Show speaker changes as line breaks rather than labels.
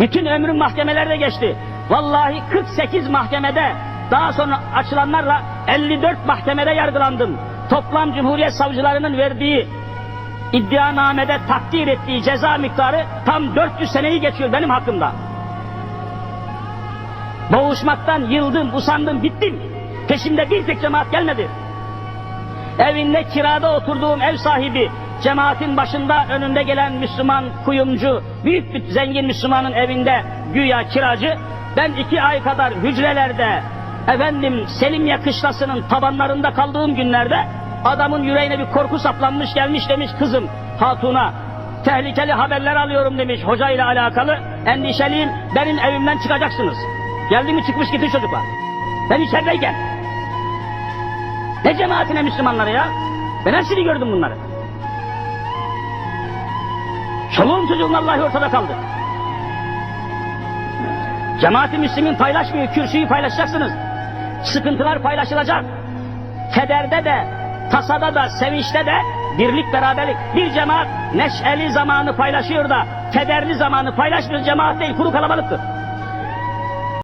Bütün ömrüm mahkemelerde geçti. Vallahi 48 mahkemede daha sonra açılanlarla 54 mahkemede yargılandım. Toplam Cumhuriyet savcılarının verdiği iddianamede takdir ettiği ceza miktarı tam 400 seneyi geçiyor benim hakkımda. Boğuşmaktan yıldım, usandım, bittim. Peşimde bir tek cemaat gelmedi. Evinde kirada oturduğum ev sahibi, cemaatin başında önünde gelen Müslüman kuyumcu, büyük bir zengin Müslümanın evinde güya kiracı, ben iki ay kadar hücrelerde, efendim Selimiye kışlasının tabanlarında kaldığım günlerde, adamın yüreğine bir korku saplanmış gelmiş demiş kızım hatuna, tehlikeli haberler alıyorum demiş hocayla alakalı, endişeliyim benim evimden çıkacaksınız. Geldi mi çıkmış gitti çocuklar. Ben içerideyken. Ne cemaatine Müslümanları ya? Ben hepsini gördüm bunları. Çoluğum çocuğum vallahi ortada kaldı. Cemaati Müslümin paylaşmıyor, kürsüyü paylaşacaksınız. Sıkıntılar paylaşılacak. Kederde de, tasada da, sevinçte de birlik beraberlik. Bir cemaat neşeli zamanı paylaşıyor da kederli zamanı paylaşmıyor. Cemaat değil, kuru kalabalıktır.